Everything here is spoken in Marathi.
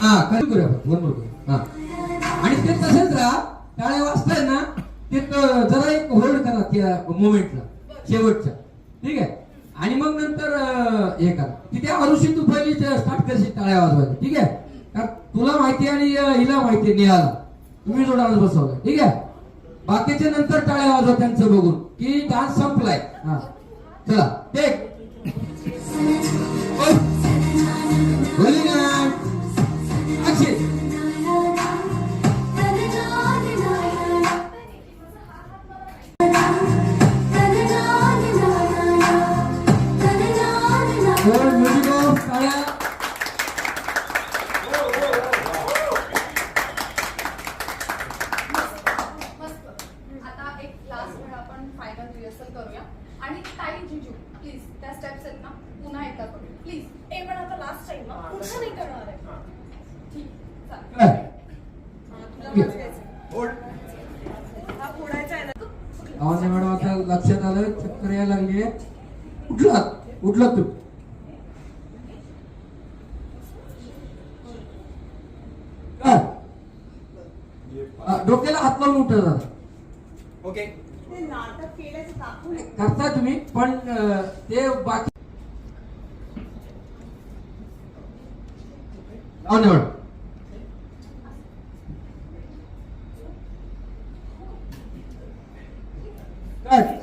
हा कधी करूया वन बरोबर. हा. आणि ते तसेच राहा. टाळ्या वाजताय ना ते जरा एक होल्ड करा त्या मोमेंटला शेवटच्या. ठीक आहे? आणि मग नंतर हे करा. तिथे अरुषी तू पहिली स्टार्ट करशील टाळ्या वाजवायला. ठीक आहे? कारण तुला माहिती आहे आणि हिला माहिती आहे नेहाला. तुम्ही जो डान्स बसवला ठीक आहे? बाकीचे नंतर टाळ्या वाजवा त्यांचं बघून की डान्स संपलाय. हा. चला. टेक आवाज मॅडम आता लक्षात आलं चक्कर यायला लागली उठला उठला तू डोक्याला हात लावून उठत ओके करता तुम्ही पण ते बाकी धन्यवाद काय?